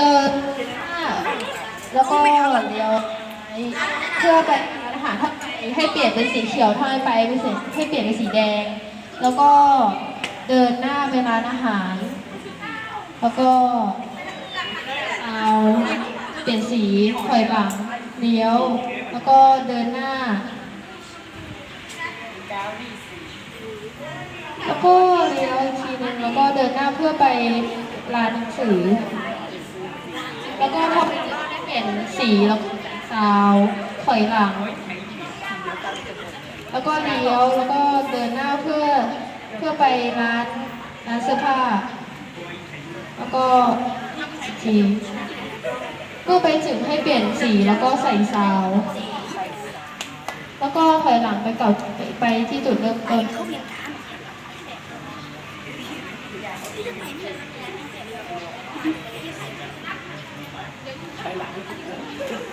เออแล้วก็เลี้ยวเพื่อไปร้านอาหารถ้าไปให้เปลี่ยนเป็นสีเขียวถ้าไม่ไปเป็นสีให้เปลี่ยนเป็นสีแดง แล้วก็เดินหน้าไปร้านอาหาร แล้วก็เอาเปลี่ยนสีถอยหลังเลี้ยว แล้วก็เดินหน้า แล้วก็เลี้ยวอีกทีนึงแล้วก็เดินหน้าเพื่อไปร้านหนังสือ แล้วก็พอไปถึงได้ เปลี่ยนสีแล้วก็ซาวถอยหลัง แล้วก็เลี้ยวแล้วก็เดินหน้าเพื่อเพื่อไปร้านร้านเสื้อผ้า แล้วก็อีกทีเมื่อไปถึงให้เปลี่ยนสีแล้วก็ใส่ซาว แล้วก็ถอยหลังไปเก่าไปที่จุดเริ่มต้น เ